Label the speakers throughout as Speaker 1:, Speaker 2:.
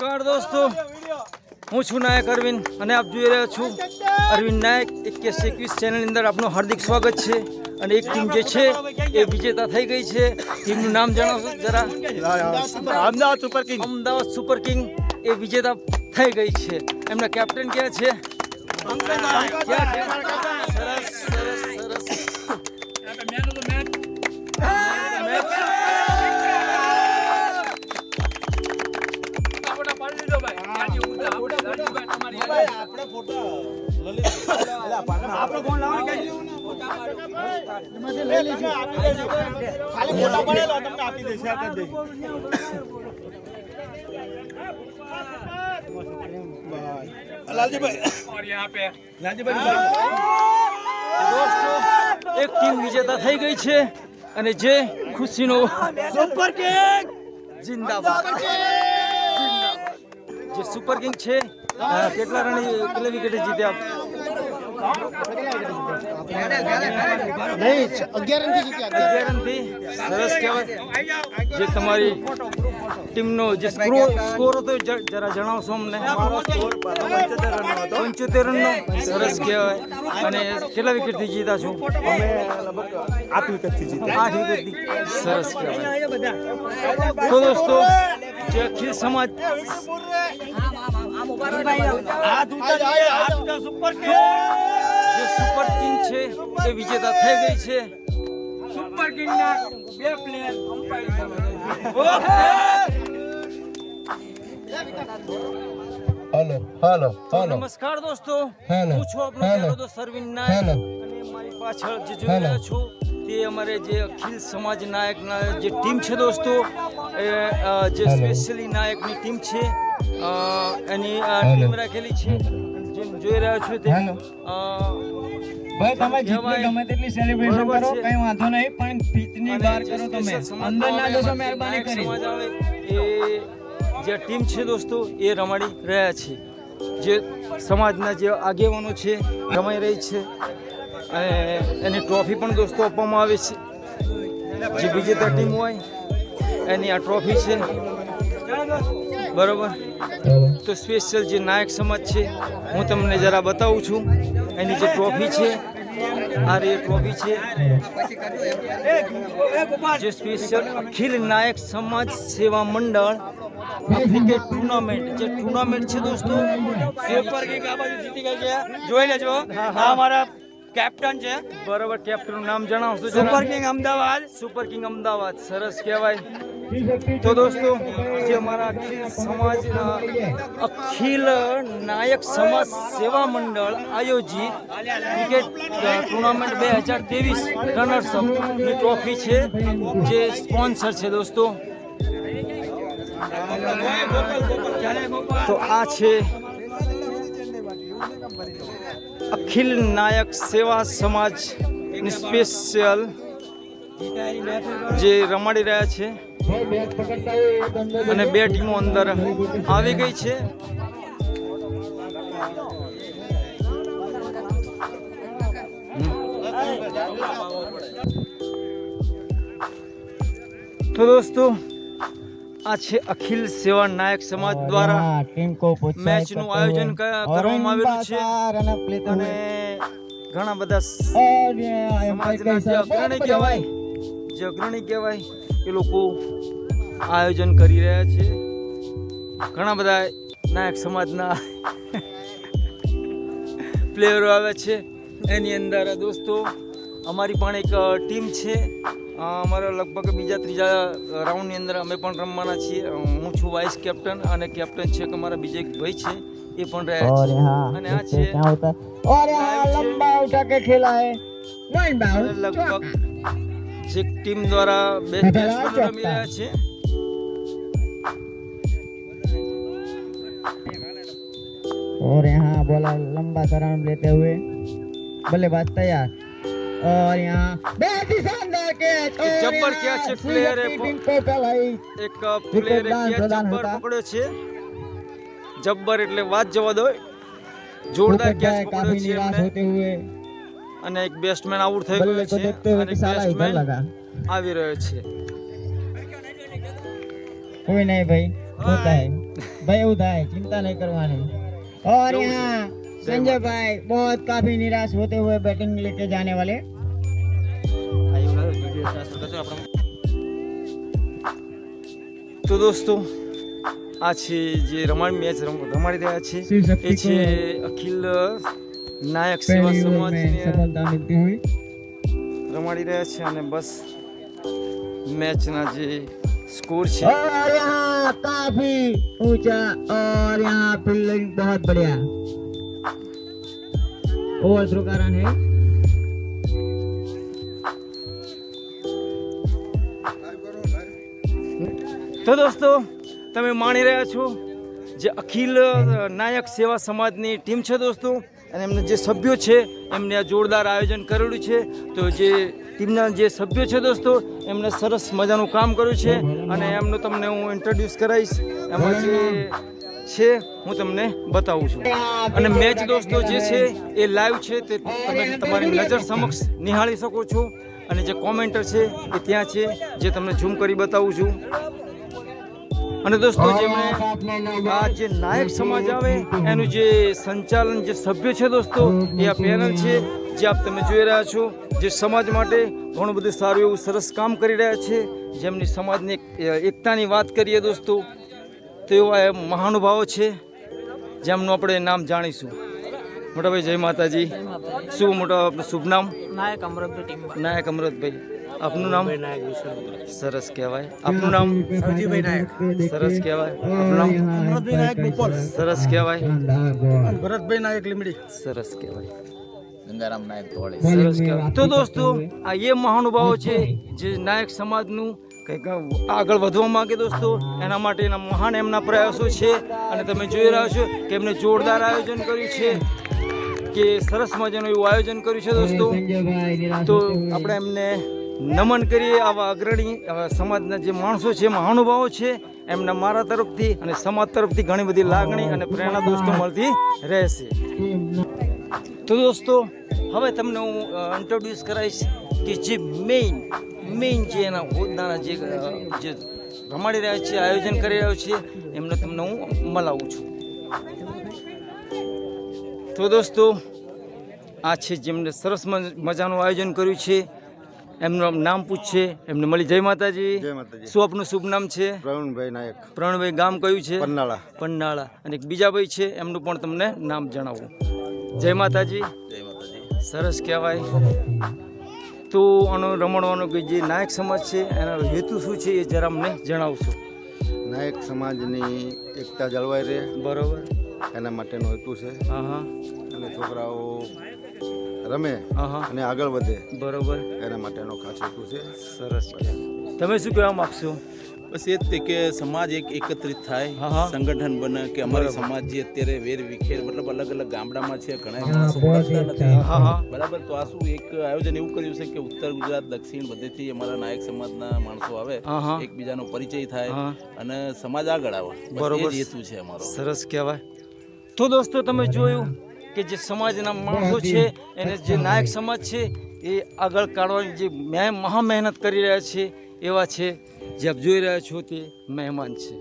Speaker 1: નમસ્કાર દોસ્તો. હું છું નાયક અરવિંદ અને આપ જોઈ રહ્યા છું અરવિંદ નાયક એક્યાસી એકવીસ ચેનલની અંદર આપનું હાર્દિક સ્વાગત છે અને એક ટીમ જે છે એ વિજેતા થઈ ગઈ છે. ટીમનું નામ જણાવશો જરા.
Speaker 2: Ahmedabad super king.
Speaker 1: Ahmedabad super king એ વિજેતા થઈ ગઈ છે. એમના કેપ્ટન ક્યાં છે?
Speaker 2: ખાલી ફોટા પડેલો તમને આપી દે શેર કરી દે
Speaker 1: દોસ્તો એક ટીમ વિજેતા થઈ ગઈ છે અને જે ખુશીનો સુપર કિંગ જિંદાબાદ. જિંદાબાદ. જે સુપર કિંગ છે કેટલા રન કેટલા વિકેટે જીત્યા? અગિયાર રનથી સરસ કહેવાય જે તમારી ટીમનો જે સ્કોર સ્કોર હતો જરા જણાવશો અમને. પંચોતેર રનનો સરસ કહેવાય. અને કેટલા વિકેટથી જીતા છો?
Speaker 2: અમે લગભગ આઠ વિકેટથી જીત્યા.
Speaker 1: આઠ વિકેટથી સરસ કહેવાય. તો દોસ્તો જે અખિલ સમાજ જે સુપર કિંગ છે એ વિજેતા થઈ ગઈ છે.
Speaker 3: હેલો હેલો
Speaker 1: તો
Speaker 3: હેલો.
Speaker 1: નમસ્કાર દોસ્તો.
Speaker 3: હેલો.
Speaker 1: હું છું આપનો
Speaker 3: હેલો.
Speaker 1: દોસ્ત અરવિંદ નાયક.
Speaker 3: હેલો.
Speaker 1: અને મારી પાછળ જે જોઈ રહ્યા છો તે અમારે જે અખિલ સમાજ નાયકના જે ટીમ છે દોસ્તો એ જે સ્પેશિયલી નાયકની ટીમ છે એની આ ટીમ રાખેલી છે. જેમ જોઈ રહ્યા છો તે
Speaker 4: ભાઈ તમે જેટલી ગમે તેટલી સેલિબ્રેશન કરો કઈ વાંધો નહીં પણ પીચની બહાર કરો તમે. અંદર ના જશો મહેરબાની કરી
Speaker 1: એ જે ટીમ છે દોસ્તો એ રમાડી રહ્યા છે. જે સમાજના જે આગેવાનો છે રમાઈ રહી છે. અને એની ટ્રોફી પણ દોસ્તો આપવામાં આવે છે. જે વિજેતા ટીમ હોય એની આ ટ્રોફી છે. બરોબર? તો સ્પેશિયલ જે નાયક સમાજ છે હું તમને જરા બતાવું છું. એની જે ટ્રોફી છે આ રે ટ્રોફી છે. જે સ્પેશિયલ અખિલ નાયક સમાજ સેવા મંડળ ક્રિકેટ ટુર્નામેન્ટ જે ટુર્નામેન્ટ છે દોસ્તો
Speaker 2: જોઈ લેજો. હા અમારા કેપ્ટન છે.
Speaker 1: બરોબર કેપ્ટનનું નામ જણાવશો
Speaker 2: super king Ahmedabad.
Speaker 1: Super king Ahmedabad સરસ કહેવાય. તો દોસ્તો જે અમારા અખિલ સમાજના અખિલ નાયક સમાજ સેવા મંડળ આયોજિત ક્રિકેટ ટુર્નામેન્ટ બે હજાર ત્રેવીસ રનર્સઅપની ટ્રોફી છે, જે સ્પોન્સર છે દોસ્તો. તો આ છે અખિલ નાયક સેવા સમાજ સ્પેશિયલ જે રમાડી રહ્યા છે. અને બે ટીમો અંદર આવી ગઈ છે. તો દોસ્તો, આ છે અખિલ સેવા નાયક સમાજ દ્વારા મેચનું આયોજન કરવામાં આવેલું છે. અને ઘણા બધા સમાજના જે અગ્રણી કહેવાય, જે અગ્રણી કહેવાય એ લોકો આયોજન કરી રહ્યા છે. ઘણા બધા નાયક સમાજના પ્લેયરો આવ્યા છે. એની અંદર દોસ્તો અમારી પણ એક ટીમ છે. અમારા લગભગ બીજા ત્રીજા રાઉન્ડની અંદર અમે પણ રમવાના છીએ. હું છું વાઇસ કેપ્ટન અને કેપ્ટન છે કે મારા બીજા એક ભાઈ છે. એ પણ રહ્યા છે. અને આ છે લગભગ જે ટીમ દ્વારા બે બેટ્સમેન રમી રહ્યા છે
Speaker 4: और यहाँ बोला लंबा सा राउंड लेते हुए बल्लेबाज तैयार और यहाँ बहुत ही शानदार कैच और
Speaker 1: जब्बर
Speaker 4: यहाँ
Speaker 1: कैच है,
Speaker 4: सूरज
Speaker 1: player है,
Speaker 4: की
Speaker 1: प-
Speaker 4: टीम को पहलाई
Speaker 1: એક પ્લેયરે
Speaker 4: દાન
Speaker 1: કેચ
Speaker 4: પ્રદાન
Speaker 1: જબ્બર
Speaker 4: હતા.
Speaker 1: પકડ્યો છે જબ્બર એટલે વાત જવા દો જોરદાર
Speaker 4: ऊपर
Speaker 1: કેચ
Speaker 4: जाए
Speaker 1: પકડ્યો
Speaker 4: काफी
Speaker 1: છે
Speaker 4: निराश
Speaker 1: એમણે
Speaker 4: होते हुए
Speaker 1: અને એક બેટ્સમેન આઉટ થઈ
Speaker 4: बल्ले
Speaker 1: ગયો
Speaker 4: को
Speaker 1: છે
Speaker 4: देखते हुए
Speaker 1: અને
Speaker 4: कि साला इधर
Speaker 1: બેટ્સમેન
Speaker 4: लगा
Speaker 1: આવી રહ્યો છે
Speaker 4: कोई नहीं भाई होता है भाई उठाए चिंता नहीं करवानी और यहाँ संजय भाई बहुत काफी निराश होते हुए बैटिंग लेके जाने वाले
Speaker 1: તો દોસ્તો આ છે જે રમાડ મેચ રમ- રમાડી રહ્યા છે
Speaker 4: શિવ શક્તિ
Speaker 1: એ છે
Speaker 4: को
Speaker 1: અખિલ નાયક સેવા
Speaker 4: पहली ओवर में
Speaker 1: સમાજને
Speaker 4: सफलता मिलती हुई
Speaker 1: રમાડી રહ્યા છે અને બસ મેચના જે સ્કોર છે
Speaker 4: और यहाँ काफी ऊंचा और यहाँ फील्डिंग बहुत बढ़िया ओवर थ्रो का रन है
Speaker 1: તો દોસ્તો તમે માણી રહ્યા છો જે અખિલ નાયક સેવા સમાજની ટીમ છે દોસ્તો, અને એમના જે સભ્યો છે, એમને આ જોરદાર આયોજન કરેલું છે. તો જે ટીમના જે સભ્યો છે દોસ્તો, એમને સરસ મજાનું કામ કર્યું છે. અને એમનું તમને હું ઇન્ટ્રોડ્યુસ કરાવીશ. એમાં જે છે, હું તમને બતાવું છું. અને મેચ દોસ્તો જે છે, એ લાઈવ છે, તે તમે તમારી નજર સમક્ષ નિહાળી શકો છો. અને જે કોમેન્ટર છે, એ ત્યાં છે, જે તમને ઝૂમ કરી બતાવું છું. અને દોસ્તો જેમણે આ જે નાયક સમાજ આવે એનું જે સંચાલન જે સભ્ય છે દોસ્તો એ આ પેનલ છે જે આપ તમે જોઈ રહ્યા છો જે સમાજ માટે ઘણું બધું સારું એવું સરસ કામ કરી રહ્યા છે. જેમની સમાજની એકતાની વાત કરીએ દોસ્તો તેઓ આ મહાનુભાવો છે જેમનું આપણે નામ જાણીશું. મોટાભાઈ જય માતાજી. શું મોટા આપનું શુભ નામ?
Speaker 2: નાયક અમૃતભાઈ
Speaker 1: નાયક અમૃતભાઈ. આપનું નામ? સરસ કહેવાય. આપનું નામ?
Speaker 2: સરજીભાઈ નાયક.
Speaker 1: સરસ કહેવાય. આપનું નામ?
Speaker 4: ભરતભાઈ નાયક ગોપાલ.
Speaker 1: સરસ કહેવાય.
Speaker 2: ભરતભાઈ નાયક લીમડી
Speaker 1: સરસ કહેવાય.
Speaker 3: ગંગારામ નાયક ધોળી.
Speaker 1: સરસ કહેવાય. તો દોસ્તો આ એ મહાનુભાવો છે જે નાયક સમાજનું આગળ વધવા માંગે દોસ્તો એના માટેના મહાન એમના પ્રયાસો છે. અને તમે જોઈ રહ્યા છો કે એમને જોરદાર આયોજન કર્યું છે કે સરસ મજાનું એવું આયોજન કર્યું છે દોસ્તો. તો આપણે એમને નમન કરીએ આવા અગ્રણી, આવા સમાજના જે માણસો છે મહાનુભાવો છે, એમના મારા તરફથી અને સમાજ તરફથી ઘણી બધી લાગણી અને પ્રેરણા દોસ્તો મળતી રહેશે. તો દોસ્તો, હવે તમને હું ઇન્ટ્રોડ્યુસ કરાવીશ કે જે મેઇન મેઇન જે એના હોદ્દાના જે જે રમાડી રહ્યા છે, આયોજન કરી રહ્યો છે, એમને તમને હું મલાવું છું. તો દોસ્તો, આ છે જેમને સરસ મજ- મજાનું આયોજન કર્યું છે. એમનું નામ પૂછશે એમને મળી. જય માતાજી.
Speaker 5: જય માતાજી.
Speaker 1: શું આપનું શુભ નામ છે?
Speaker 5: પ્રવીણભાઈ નાયક.
Speaker 1: પ્રણભાઈ ગામ કયું છે?
Speaker 5: પન્નાળા.
Speaker 1: પન્નાળા. અને એક બીજા ભાઈ છે એમનું પણ તમને નામ જણાવું. જય માતાજી.
Speaker 3: જય માતાજી.
Speaker 1: સરસ કહેવાય. તો આનો રમણવાનો કે જે નાયક સમાજ છે એનો હેતુ શું છે એ જરા અમને જણાવશો.
Speaker 5: નાયક સમાજની એકતા જળવાઈ રહે.
Speaker 1: બરોબર.
Speaker 5: એના માટેનો હેતુ છે.
Speaker 1: હા હા.
Speaker 5: અને છોકરાઓ રમે અને આગળ વધે.
Speaker 1: બરોબર.
Speaker 5: એના માટેનો ખાસ હેતુ છે.
Speaker 1: સરસ. તમે શું કહેવા માગશો?
Speaker 3: બસ એ જ તે કે સમાજ એક એકત્રિત થાય સંગઠન બને કે અમારી સમાજ જે અત્યારે વેર વિખેર મતલબ અલગ અલગ ગામડામાં છે ઘણા બરાબર તો આ શું એક આયોજન એવું કર્યું છે કે ઉત્તર ગુજરાત દક્ષિણ બધેથી અમારા નાયક સમાજના માણસો આવે. એકબીજાનો પરિચય થાય અને સમાજ આગળ આવે.
Speaker 1: બરોબર.
Speaker 3: હેતુ છે અમારો.
Speaker 1: સરસ કહેવાય. તો દોસ્તો તમે જોયું કે જે સમાજના માણસો છે એને જે નાયક સમાજ છે એ આગળ કાઢવાની જે મે- મહા મહેનત કરી રહ્યા છે એવા છે જે આપ જોઈ રહ્યા છો તે મહેમાન છે.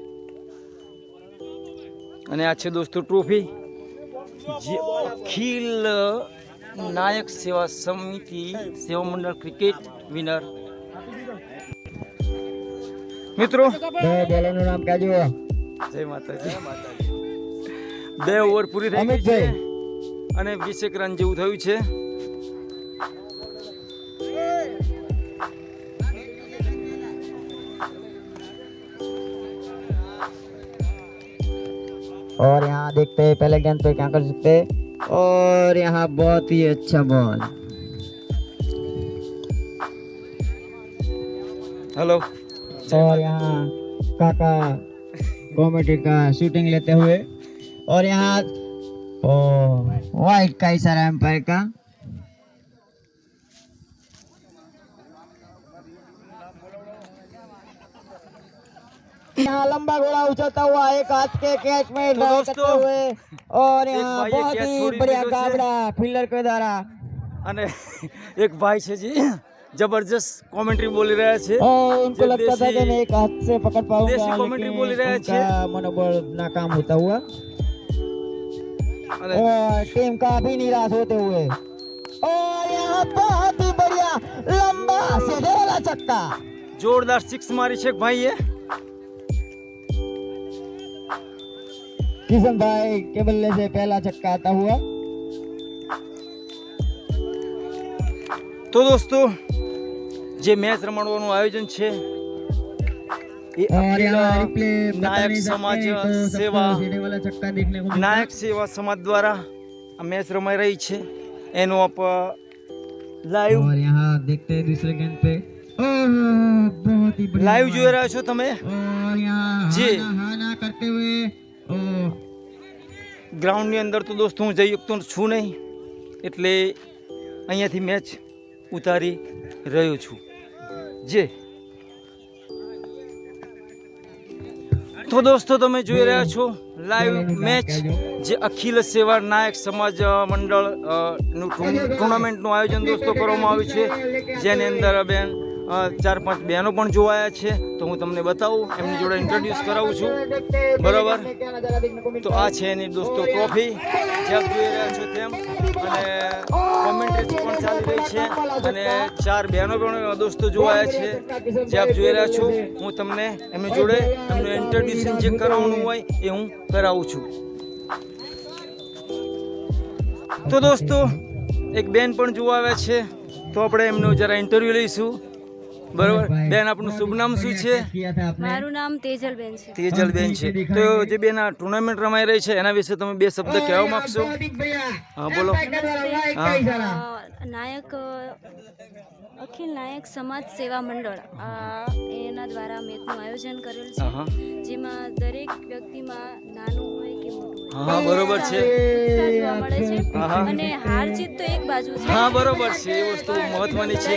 Speaker 1: અને આ છે દોસ્તો ટ્રોફી. જે અખિલ નાયક સેવા સમિતિ સેવા મંડળ ક્રિકેટ વિનર. મિત્રો. જય માતાજી. બે ઓવર પૂરી થઈ ગઈ છે. અને વીસેક રન જેવું થયું છે
Speaker 4: और यहाँ देखते हैं पहले गेंद पे क्या कर सकते हैं और यहाँ बहुत ही अच्छा बॉल
Speaker 1: हेलो
Speaker 4: और यहाँ काका कॉमेडी का शूटिंग लेते हुए और यहाँ ओ वाइट का इशारा एम्पायर का यहाँ लंबा घोड़ा उछलता हुआ एक हाथ के कैच में
Speaker 1: तो
Speaker 4: ड्राइव
Speaker 1: दोस्तों,
Speaker 4: करते हुए और
Speaker 1: एक
Speaker 4: यहाँ
Speaker 1: भाई ये
Speaker 4: बहुत
Speaker 1: कैच
Speaker 4: ही
Speaker 1: छोड़ी
Speaker 4: बढ़िया
Speaker 1: દીધો છે.
Speaker 4: गाबड़ा फील्डर के द्वारा
Speaker 1: અને એક ભાઈ છે જી जबरदस्त कमेंट्री बोली રહ્યા છે
Speaker 4: और उनको
Speaker 1: जो
Speaker 4: लगता था कि
Speaker 1: देसी-
Speaker 4: मैं एक हाथ से पकड़ पाऊंगा
Speaker 1: देसी commentary बोल
Speaker 4: लेकिन
Speaker 1: रहे
Speaker 4: उनका मनोबल नाकाम होता हुआ
Speaker 1: અને
Speaker 4: और टीम काफी निराश होते हुए और यहाँ बहुत ही बढ़िया लंबा सीधे वाला चक्का
Speaker 1: જોરદાર સિક્સ મારી છે ભાઈએ
Speaker 4: किशन भाई के बल्ले से पहला चक्का आता हुआ
Speaker 1: તો દોસ્તો જે મેચ રમાડવાનું આયોજન છે नायक
Speaker 4: नहीं
Speaker 1: समाज
Speaker 4: सकते, तो सबको
Speaker 1: सेवा
Speaker 4: सीधे वाला चक्का देखने को मिलता है।
Speaker 1: નાયક સેવા સમાજ દ્વારા આ મેચ રમાઈ રહી છે એનું આપ લાઈવ
Speaker 4: और यहाँ देखते हैं दूसरे गेंद पे ओह, बहुत ही बढ़िया
Speaker 1: લાઈવ
Speaker 4: बॉल।
Speaker 1: જોઈ રહ્યા છો તમે
Speaker 4: और यहाँ
Speaker 1: जी।
Speaker 4: हाना हाना करते हुए ओह,
Speaker 1: ગ્રાઉન્ડની અંદર તો દોસ્તો હું જઈ શકતો છું નહીં એટલે અહીંયાથી મેચ ઉતારી રહ્યો છું જે તો દોસ્તો તમે જોઈ રહ્યા છો લાઈવ મેચ જે અખિલ સેવા નાયક સમાજ મંડળનું ટુર્ન- ટુર્નામેન્ટનું આયોજન દોસ્તો કરવામાં આવ્યું છે. જેની અંદર બેન ચાર પાંચ બહેનો પણ જોવાયા છે, તો હું તમને બતાવું, એમની જોડે ઇન્ટ્રોડ્યુસ કરાવું છું. બરાબર? તો આ છે એની દોસ્તો ટ્રોફી જે જોઈ રહ્યા છો તેમ. અને કોમેન્ટ્રી પણ ચાલી રહી છે. અને ચાર બહેનો પણ દોસ્તો જોવાયા છે, જે આપ જોઈ રહ્યા છો. હું તમને એમની જોડે એમનું ઇન્ટ્રોડ્યુશન જે કરાવવાનું હોય એ હું કરાવું છું. તો દોસ્તો, એક બેન પણ જોવા આવ્યા છે, તો આપણે એમનું જરા ઇન્ટરવ્યુ લઈશું. બરોબર? બેન આપણું શુભ નામ શું છે?
Speaker 6: મારું નામ તેજલબેન છે.
Speaker 1: તેજલબેન છે. તો જે બેન આ ટુર્નામેન્ટ રમાઈ રહી છે એના વિશે તમે બે શબ્દ કહેવા માંગશો? હા બોલો.
Speaker 6: નાયક અખિલ નાયક સમાજ સેવા મંડળ. એના દ્વારા મેં મેચનું આયોજન કરેલું છે જેમાં દરેક વ્યક્તિમાં નાનું હોય કે
Speaker 1: હા બરોબર છે.
Speaker 6: છે. અને હાર જીત તો એક બાજુ છે.
Speaker 1: હા બરોબર છે. એ વસ્તુ મહત્વની છે.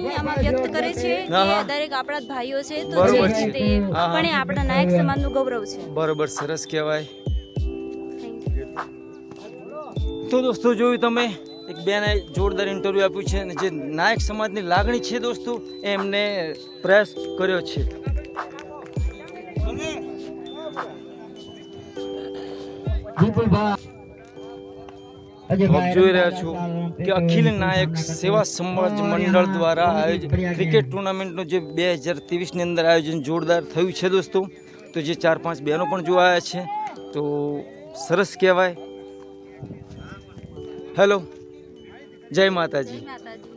Speaker 6: લાગણી આમાં વ્યક્ત કરે છે કે દરેક આપણા ભાઈઓ છે તો
Speaker 1: બરોબર
Speaker 6: જે
Speaker 1: રીતે
Speaker 6: તે
Speaker 1: હા, હા.
Speaker 6: પણ આપણા નાયક સમાજનું ગૌરવ છે.
Speaker 1: બરોબર સરસ કહેવાય. તો દોસ્તો જોયું તમે એક બેને જોરદાર ઇન્ટરવ્યૂ આપ્યું છે અને જે નાયક સમાજની લાગણી છે દોસ્તો એ એમને પ્રયાસ કર્યો છે. આપ જોઈ રહ્યા છો કે અખિલ નાયક સેવા સમાજ મંડળ દ્વારા આયોજિત ક્રિકેટ ટુર્નામેન્ટનું જે બે હજાર ત્રેવીસની અંદર આયોજન જોરદાર થયું છે દોસ્તો. તો જે ચાર પાંચ બહેનો પણ જોવા આવ્યા છે તો સરસ કહેવાય. હેલો જય માતાજી.
Speaker 6: માતાજી.